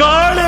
காள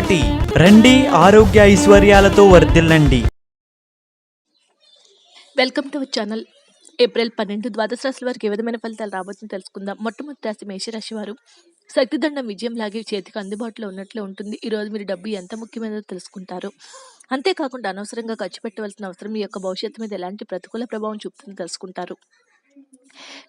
రండి ఆరోగ్య ఐశ్వర్యాలతో వర్ధిల్లండి. Welcome to channel. ఏప్రిల్ పన్నెండు ద్వాదశ రాశుల వారికి ఏ విధమైన ఫలితాలు రాబోతుందో తెలుసుకుందాం. మొట్టమొదటి రాశి మేషరాశి వారు. శక్తిదండం విజయం లాగే చేతికి అందుబాటులో ఉన్నట్లు ఉంటుంది. ఈ రోజు మీరు డబ్బు ఎంత ముఖ్యమైనదో తెలుసుకుంటారు. అంతేకాకుండా అనవసరంగా ఖర్చు పెట్టవలసిన అవసరం మీ యొక్క భవిష్యత్తు మీద ఎలాంటి ప్రతికూల ప్రభావం చూపుతుందో తెలుసుకుంటారు.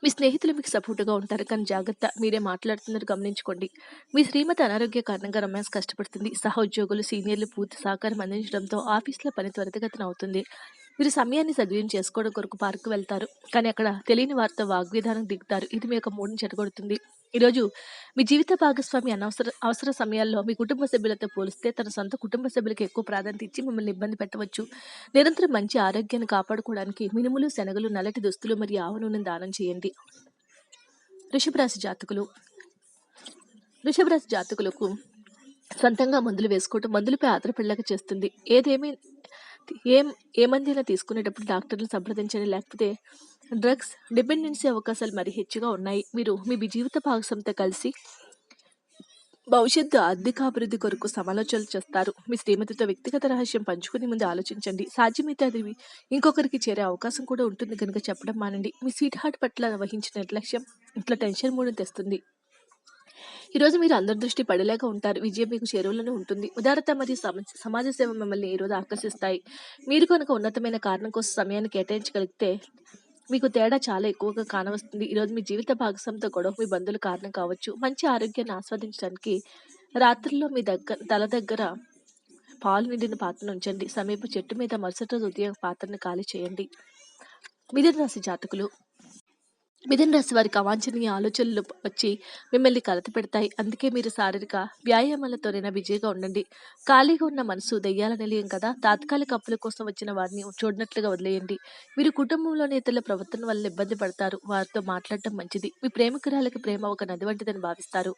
మీ స్నేహితులు మీకు సపోర్టుగా ఉంటారు. కానీ జాగ్రత్త మీరే మాట్లాడుతున్నారు. గమనించుకోండి. మీ శ్రీమతి అనారోగ్య కారణంగా రొమాన్స్ కష్టపడుతుంది. సహోద్యోగులు సీనియర్లు పూర్తి సహకారం అందించడంతో ఆఫీస్లో పని త్వరితగతిన అవుతుంది. మీరు సమయాన్ని సద్వినియోగం చేసుకోవడం కొరకు పార్కు వెళ్తారు. కానీ అక్కడ తెలియని వారితో వాగ్విధానం దిగుతారు. ఇది మీ యొక్క మూడుని చెడగొడుతుంది. ఈరోజు మీ జీవిత భాగస్వామి అనవసర అవసర సమయాల్లో మీ కుటుంబ సభ్యులతో పోలిస్తే తన సొంత కుటుంబ సభ్యులకు ఎక్కువ ప్రాధాన్యత ఇచ్చి మిమ్మల్ని ఇబ్బంది పెట్టవచ్చు. నిరంతరం మంచి ఆరోగ్యాన్ని కాపాడుకోవడానికి మినుములు శనగలు నల్లటి దుస్తులు మరియు ఆవ నూనెను దానం చేయండి. వృషభ రాశి జాతకులు. వృషభ రాశి జాతకులకు సొంతంగా మందులు వేసుకోవటం మందులపై ఆధారపడలేక చేస్తుంది. ఏదేమి ఏం ఏ మందైనా తీసుకునేటప్పుడు డాక్టర్లు సంప్రదించండి. లేకపోతే డ్రగ్స్ డిపెండెన్సీ అవకాశాలు మరీ హెచ్చుగా ఉన్నాయి. మీరు మీ జీవిత భాగస్వామితో కలిసి భవిష్యత్తు ఆర్థిక అభివృద్ధి కొరకు సమాలోచనలు చేస్తారు. మీ శ్రీమతితో వ్యక్తిగత రహస్యం పంచుకునే ముందు ఆలోచించండి. సాధ్యమైతే అది ఇంకొకరికి చేరే అవకాశం కూడా ఉంటుంది కనుక చెప్పడం మానండి. మీ స్వీట్ హార్ట్ పట్ల వహించిన నిర్లక్ష్యం ఇట్లా టెన్షన్ మూడు తెస్తుంది. ఈరోజు మీరు అందరి దృష్టి పడలేక ఉంటారు. విజయం మీకు చేరువలోనే ఉంటుంది. ఉదారత మరియు సమాజ సేవ మిమ్మల్ని ఈరోజు ఆకర్షిస్తాయి. మీరు కనుక ఉన్నతమైన కారణం కోసం సమయాన్ని కేటాయించగలిగితే మీకు తేడా చాలా ఎక్కువగా కానవస్తుంది. ఈరోజు మీ జీవిత భాగస్వామితో గొడవ మీ బంధువులు కారణం కావచ్చు మంచి ఆరోగ్యాన్ని ఆస్వాదించడానికి రాత్రుల్లో మీ దగ్గర తల దగ్గర పాలు నిండిన పాత్రను ఉంచండి. సమీప చెట్టు మీద మరుసటి రోజు ఉదయం పాత్రను ఖాళీ చేయండి. మిథున రాశి జాతకులు మిథున రాశి వారికి అవాంఛనీయ ఆలోచనలు వచ్చి మిమ్మల్ని కలత పెడతాయి. అందుకే మీరు శారీరక వ్యాయామాలతోనైనా బిజీగా ఉండండి. ఖాళీగా ఉన్న మనసు దయ్యాల నిలయం కదా? తాత్కాలిక అప్పుల కోసం వచ్చిన వారిని చూడనట్లుగా వదిలేయండి. మీరు కుటుంబంలోని ఇతరుల ప్రవర్తన వల్ల ఇబ్బంది పడతారు. వారితో మాట్లాడటం మంచిది. మీ ప్రేమికురాలకి ప్రేమ ఒక నది వంటిదని భావిస్తారు.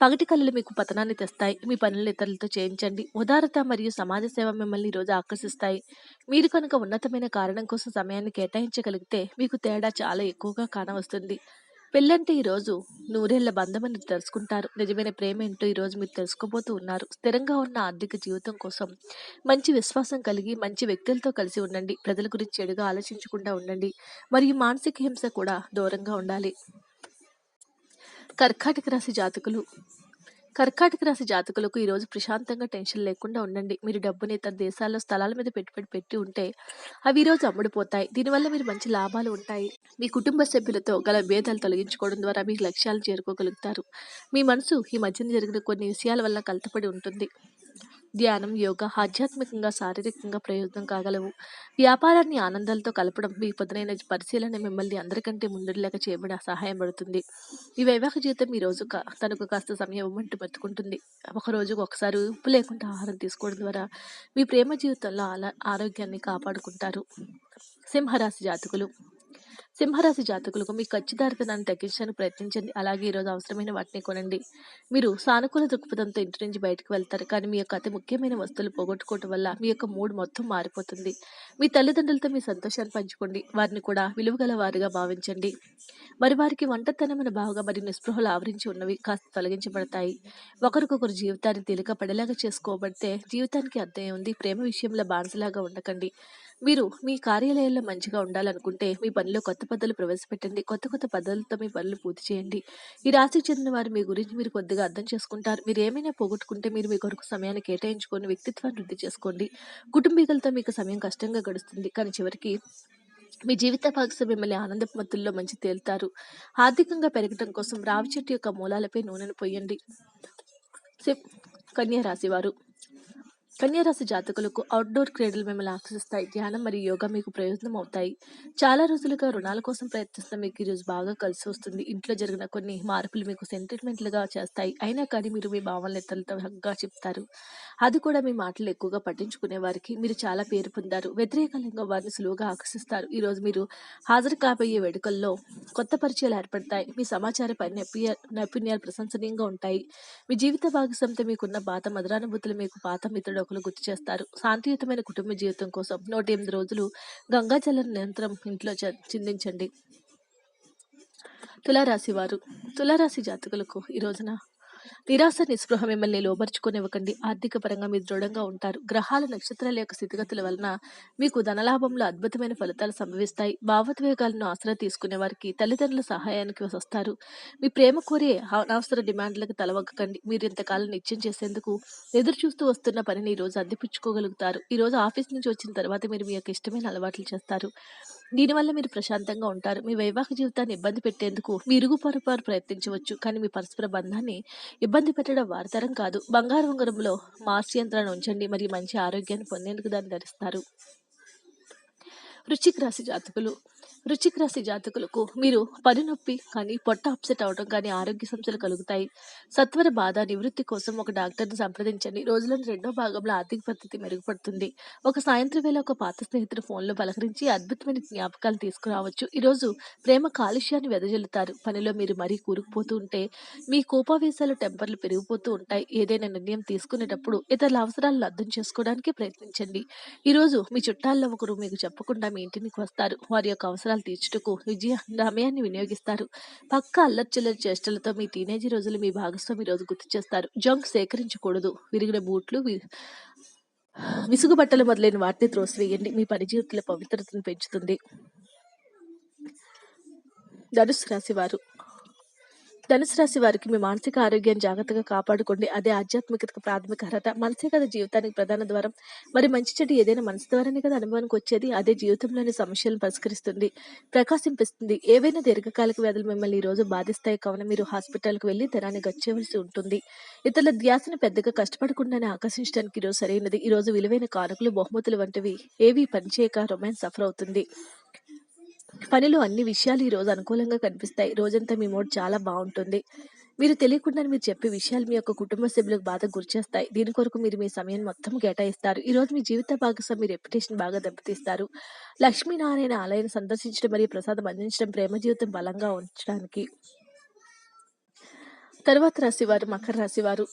పగటి కళలు మీకు పతనాన్ని తెస్తాయి. మీ పనులు ఇతరులతో చేయించండి. ఉదారత మరియు సమాజ సేవ మిమ్మల్ని ఈ రోజు ఆకర్షిస్తాయి. మీరు కనుక ఉన్నతమైన కారణం కోసం సమయాన్ని కేటాయించగలిగితే మీకు తేడా చాలా ఎక్కువగా కానవస్తుంది. పెళ్ళంటే ఈరోజు నూరేళ్ళ బంధమని తెలుసుకుంటారు. నిజమైన ప్రేమ ఏంటో ఈరోజు మీరు తెలుసుకోబోతూ ఉన్నారు. స్థిరంగా ఉన్న ఆర్థిక జీవితం కోసం మంచి విశ్వాసం కలిగి మంచి వ్యక్తులతో కలిసి ఉండండి. ప్రజల గురించి చెడుగా ఆలోచించకుండా ఉండండి. మరియు మానసిక హింస కూడా దూరంగా ఉండాలి. కర్కాటక రాశి జాతకులు. కర్కాటక రాశి జాతకులకు ఈరోజు ప్రశాంతంగా టెన్షన్ లేకుండా ఉండండి. మీరు డబ్బుని ఇతర దేశాల్లో స్థలాల మీద పెట్టుబడి పెట్టి ఉంటే అవి ఈరోజు అమ్ముడుపోతాయి. దీనివల్ల మీరు మంచి లాభాలు ఉంటాయి. మీ కుటుంబ సభ్యులతో గల భేదాలు తొలగించుకోవడం ద్వారా మీ లక్ష్యాలు చేరుకోగలుగుతారు. మీ మనసు ఈ మధ్యన జరిగిన కొన్ని విషయాల వల్ల కలతపడి ఉంటుంది. ధ్యానం యోగా ఆధ్యాత్మికంగా శారీరకంగా ప్రయోజనం కాగలవు. వ్యాపారాన్ని ఆనందాలతో కలపడం మీ పదునైన పరిశీలన మిమ్మల్ని అందరికంటే ముందడిలాగా చేయబడి సహాయం పడుతుంది. ఈ వైవాహిక జీవితం ఈ రోజు కా- తనకు కాస్త సమయం ఇవ్వమంటూ బతుకుంటుంది. ఒక రోజుకు ఒకసారి ఉప్పు లేకుండా ఆహారం తీసుకోవడం ద్వారా మీ ప్రేమ జీవితంలో ఆల- ఆరోగ్యాన్ని కాపాడుకుంటారు. సింహరాశి జాతకులు సింహరాశి జాతకులకు మీ ఖచ్చితార్థనాన్ని తగ్గించడానికి ప్రయత్నించండి. అలాగే ఈరోజు అవసరమైన వాటిని కొనండి. మీరు సానుకూల దృక్పథంతో ఇంటి నుంచి బయటకు వెళ్తారు. కానీ మీ యొక్క అతి ముఖ్యమైన వస్తువులు పోగొట్టుకోవడం వల్ల మీ యొక్క మూడ్ మొత్తం మారిపోతుంది. మీ తల్లిదండ్రులతో మీ సంతోషాన్ని పంచుకోండి. వారిని కూడా విలువగల వారిగా భావించండి. మరి వారికి వంటతనమైన భావగా మరియు నిస్పృహలు ఆవరించి ఉన్నవి కాస్త తొలగించబడతాయి. ఒకరికొకరు జీవితాన్ని తేలిక పడేలాగా చేసుకోబడితే జీవితానికి అర్థం ఉంది. ప్రేమ విషయంలో బానిసలాగా ఉండకండి. మీరు మీ కార్యాలయాల్లో మంచిగా ఉండాలనుకుంటే మీ పనిలో కొత్త పద్ధతులు ప్రవేశపెట్టండి. కొత్త కొత్త పద్ధతులతో మీ పనులు పూర్తి చేయండి. ఈ రాశికి చెందిన వారు మీ గురించి మీరు కొద్దిగా అర్థం చేసుకుంటారు. మీరు ఏమైనా పోగొట్టుకుంటే మీరు మీ కొరకు సమయాన్ని కేటాయించుకొని వ్యక్తిత్వాన్ని వృద్ధి చేసుకోండి. కుటుంబీకులతో మీకు సమయం కష్టంగా గడుస్తుంది. కానీ చివరికి మీ జీవిత భాగస్వామి మిమ్మల్ని ఆనందపు మత్తుల్లో మంచి తేలుతారు. ఆర్థికంగా పెరగడం కోసం రావి చెట్టు యొక్క మూలాలపై నూనెను పోయండి. కన్యా రాశివారు. కన్యారాశి జాతకులకు అవుట్డోర్ క్రీడలు మిమ్మల్ని ఆకర్షిస్తాయి. ధ్యానం మరియు యోగా మీకు ప్రయోజనం అవుతాయి. చాలా రోజులుగా రుణాల కోసం ప్రయత్నిస్తున్న మీకు ఈరోజు బాగా కలిసి వస్తుంది. ఇంట్లో జరిగిన కొన్ని మార్పులు మీకు సెంటిమెంట్లుగా చేస్తాయి. అయినా కానీ మీరు మీ భావనలు ఇతరులతో హగ్గా చెప్తారు. అది కూడా మీ మాటలు ఎక్కువగా పట్టించుకునే వారికి మీరు చాలా పేరు పొందారు. వ్యతిరేకంగా వారిని సులువుగా ఆకర్షిస్తారు. ఈరోజు మీరు హాజరు కాబోయే వేడుకల్లో కొత్త పరిచయాలు ఏర్పడతాయి. మీ సమాచార పని నైపుణ్య నైపుణ్యాలు ప్రశంసనీయంగా ఉంటాయి. మీ జీవిత భాగస్వామితో మీకున్న పాత మధురానుభూతులు మీకు పాత మిత్రుడు ఒకరు గుర్తు చేస్తారు. శాంతియుతమైన కుటుంబ జీవితం కోసం నూట ఎనిమిది రోజులు గంగాజలం నిరంతరం ఇంట్లో చ- చిందించండి. తులారాశి వారు తులారాశి జాతకులకు ఈ రోజున నిరాశ నిస్పృహ మిమ్మల్ని లోపరుచుకునివ్వకండి ఆర్థిక పరంగా మీరు దృఢంగా ఉంటారు. గ్రహాల నక్షత్రాల యొక్క స్థితిగతుల వలన మీకు ధనలాభంలో అద్భుతమైన ఫలితాలు సంభవిస్తాయి. భావోద్వేగాలను ఆసరా తీసుకునే వారికి తల్లిదండ్రుల సహాయానికి వస్తారు. మీ ప్రేమ కోరే అనవసర డిమాండ్లకు తలవగ్గకండి. మీరు ఇంతకాలం నిత్యం చేసేందుకు ఎదురు చూస్తూ వస్తున్న పనిని ఈ రోజు అందిపుచ్చుకోగలుగుతారు ఈ ఆఫీస్ నుంచి వచ్చిన తర్వాత మీరు మీ యొక్క ఇష్టమైన అలవాట్లు చేస్తారు. దీనివల్ల మీరు ప్రశాంతంగా ఉంటారు. మీ వైవాహిక జీవితాన్ని ఇబ్బంది పెట్టేందుకు మీ ఇరుగు ప్రయత్నించవచ్చు. కానీ మీ పరస్పర బంధాన్ని ఇబ్బంది పెట్టడం వారితరం కాదు. బంగారు ఉంగరంలో మార్చి యంత్రాన్ని ఉంచండి. మరియు మంచి ఆరోగ్యాన్ని పొందేందుకు దాన్ని ధరిస్తారు. వృశ్చిక రాశి జాతకులు. వృచ్చిక రాశి జాతకులకు మీరు పని నొప్పి కానీ పొట్ట అప్సెట్ అవడం కానీ ఆరోగ్య సమస్యలు కలుగుతాయి. సత్వర బాధ నివృత్తి కోసం ఒక డాక్టర్ని సంప్రదించండి. రోజులోని రెండో భాగంలో ఆర్థిక పరిస్థితి మెరుగుపడుతుంది. ఒక సాయంత్రం వేళ ఒక పాత స్నేహితుడు ఫోన్లో పలకరించి అద్భుతమైన జ్ఞాపకాలు తీసుకురావచ్చు. ఈరోజు ప్రేమ కాలుష్యాన్ని వెదజల్లుతారు. పనిలో మీరు మరీ కూరుకుపోతూ ఉంటే మీ కోపావేశాలు టెంపర్లు పెరిగిపోతూ ఉంటాయి. ఏదైనా నిర్ణయం తీసుకునేటప్పుడు ఇతరుల అవసరాలను అర్థం చేసుకోవడానికి ప్రయత్నించండి. ఈరోజు మీ చుట్టాల్లో ఒకరు మీకు చెప్పకుండా మీ ఇంటికి వస్తారు వారి యొక్క అవసరాలు తీర్చుటకు విజయ సమయాన్ని వినియోగిస్తారు. పక్క అల్లర్చిల్లరి చేష్టలతో మీ టీనేజీ రోజులు మీ భాగస్వామి రోజు గుర్తు చేస్తారు. జంక్ సేకరించకూడదు. విరిగిన బూట్లు విసుగు బట్టలు మొదలైన వాటిని త్రోసివేయండి మీ పని జీవితంలో పవిత్రతను పెంచుతుంది. ధనుసు రాశి వారు ధనుసు రాశి వారికి మీ మానసిక ఆరోగ్యాన్ని జాగ్రత్తగా కాపాడుకోండి. అదే ఆధ్యాత్మికతకు ప్రాథమిక అర్హత. మనసే కదా జీవితానికి ప్రధాన ద్వారం. మరి మంచి చెడు ఏదైనా మనసు ద్వారానే కదా అనుభవానికి వచ్చేది. అదే జీవితంలోని సమస్యలను పరిష్కరిస్తుంది. ప్రకాశింపిస్తుంది. ఏవైనా దీర్ఘకాలిక వ్యాధులు మిమ్మల్ని ఈ రోజు బాధిస్తాయి. కావున మీరు హాస్పిటల్కి వెళ్ళి ధనాన్ని గచ్చేవలసి ఉంటుంది. ఇతరుల ధ్యాసను పెద్దగా కష్టపడకుండానే ఆకర్షించడానికి ఈరోజు సరైనది. ఈ రోజు విలువైన కానుకలు బహుమతులు వంటివి ఏవి పనిచేయక రొమాన్స్ సఫర్ అవుతుంది. పనిలో అన్ని విషయాలు ఈరోజు అనుకూలంగా కనిపిస్తాయి. రోజంతా మీ మూడ్ చాలా బాగుంటుంది. మీరు తెలియకుండా మీరు చెప్పే విషయాలు మీ యొక్క కుటుంబ సభ్యులకు బాధ గురిచేస్తాయి. దీని కొరకు మీరు మీ సమయం మొత్తం కేటాయిస్తారు. ఈ రోజు మీ జీవిత భాగస్వామి మీ రెప్యుటేషన్ బాగా దెబ్బతీస్తారు. లక్ష్మీనారాయణ ఆలయాన్ని సందర్శించడం మరియు ప్రసాదం అందించడం ప్రేమ జీవితం బలంగా ఉంచడానికి. తర్వాత రాశివారు మకర రాశివారు.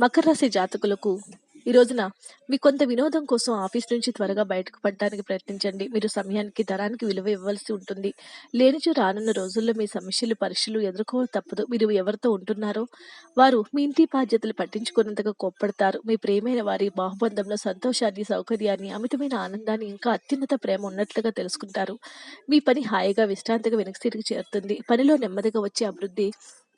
మకర రాశి జాతకులకు ఈ రోజున మీ కొంత వినోదం కోసం ఆఫీస్ నుంచి త్వరగా బయటకు పడడానికి ప్రయత్నించండి. మీరు సమయానికి ధరానికి విలువ ఇవ్వవలసి ఉంటుంది. లేనిచో రానున్న రోజుల్లో మీ సమస్యలు పరీక్షలు ఎదుర్కోవ తప్పదు. మీరు ఎవరితో ఉంటున్నారో వారు మీ ఇంటి బాధ్యతలు పట్టించుకున్నంతగా కోప్పడతారు. మీ ప్రేమైన వారి బాహుబంధంలో సంతోషాన్ని సౌకర్యాన్ని అమితమైన ఆనందాన్ని ఇంకా అత్యున్నత ప్రేమ ఉన్నట్లుగా తెలుసుకుంటారు. మీ పని హాయిగా విశ్రాంతిగా వెనక్కి తిరిగి చేరుతుంది. పనిలో నెమ్మదిగా వచ్చే అభివృద్ధి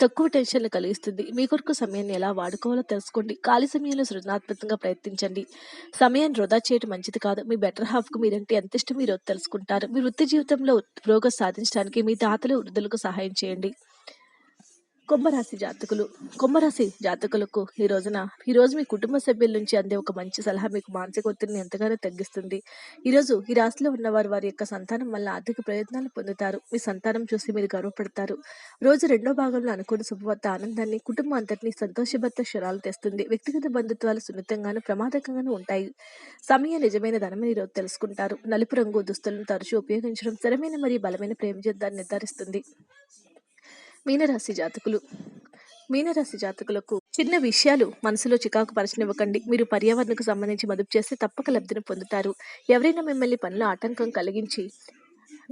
తక్కువ టెన్షన్లు కలిగిస్తుంది. మీ కొరకు సమయాన్ని ఎలా వాడుకోవాలో తెలుసుకోండి. ఖాళీ సమయంలో సృజనాత్మకంగా ప్రయత్నించండి. సమయాన్ని వృధా చేయడం మంచిది కాదు. మీ బెటర్ హాఫ్కు మీరంటే ఎంత ఇష్టం మీరు తెలుసుకుంటారు. మీ వృత్తి జీవితంలో పురోగతి సాధించడానికి మీ తాతలు వృద్ధులకు సహాయం చేయండి. కుంభరాశి జాతకులు కుంభరాశి జాతకులకు ఈ రోజున ఈ రోజు మీ కుటుంబ సభ్యుల నుంచి అందే ఒక మంచి సలహా మీకు మానసిక ఒత్తిడిని ఎంతగానో తగ్గిస్తుంది. ఈరోజు ఈ రాశిలో ఉన్నవారు వారి యొక్క సంతానం వల్ల ఆర్థిక ప్రయత్నాలు పొందుతారు. మీ సంతానం చూసి మీరు గర్వపడతారు. రోజు రెండో భాగంలో అనుకున్న శుభవార్త ఆనందాన్ని కుటుంబం అంతటినీ సంతోషభర్త క్షణాలు తెస్తుంది. వ్యక్తిగత బంధుత్వాలు సున్నితంగాను ప్రమాదకంగాను ఉంటాయి. సమయ నిజమైన ధనమని ఈరోజు తెలుసుకుంటారు. నలుపు రంగు దుస్తులను తరచూ ఉపయోగించడం స్థిరమైన మరియు బలమైన ప్రేమ జీవితాన్ని నిర్ధారిస్తుంది. మీనరాశి జాతకులు. మీనరాశి జాతకులకు చిన్న విషయాలు మనసులో చికాకు పరచనివ్వకండి. మీరు పర్యావరణకు సంబంధించి మదుపు చేస్తే తప్పక లబ్ధిని పొందుతారు. ఎవరైనా మిమ్మల్ని పనిలో ఆటంకం కలిగించి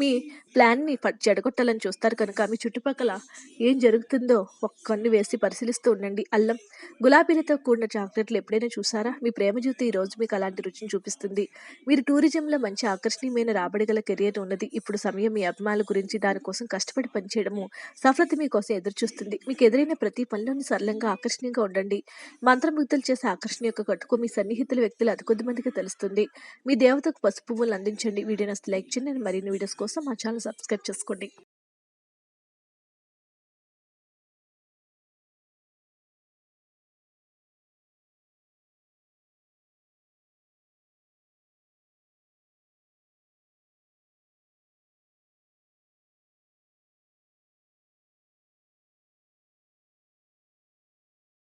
మీ ప్లాన్ని చెడగొట్టాలని చూస్తారు కనుక మీ చుట్టుపక్కల ఏం జరుగుతుందో ఒక కన్ను వేసి పరిశీలిస్తూ ఉండండి. అల్లం గులాబీలతో కూడిన చాక్లెట్లు ఎప్పుడైనా చూసారా? మీ ప్రేమ జ్యోతి ఈ రోజు మీకు అలాంటి రుచిని చూపిస్తుంది. మీరు టూరిజంలో మంచి ఆకర్షణీయమైన రాబడి గల కెరియర్ ఉన్నది. ఇప్పుడు సమయం మీ అభిమానుల గురించి దానికోసం కష్టపడి పనిచేయడము సఫలత మీకోసం ఎదురు చూస్తుంది మీకు ఎదురైన ప్రతి పనిలోని సరళంగా ఆకర్షణీయంగా ఉండండి. మంత్రముగ్ధులు చేసే ఆకర్షణ యొక్క కట్టుకు మీ సన్నిహితుల వ్యక్తులు అతి కొద్ది మందికి తెలుస్తుంది. మీ దేవతకు పసుపు పువ్వులు అందించండి. వీడియో నస్తే లైక్ చేయండి. మరిన్ని వీడియోస్ కోసం మా ఛానల్ సబ్స్క్రైబ్ చేసుకోండి.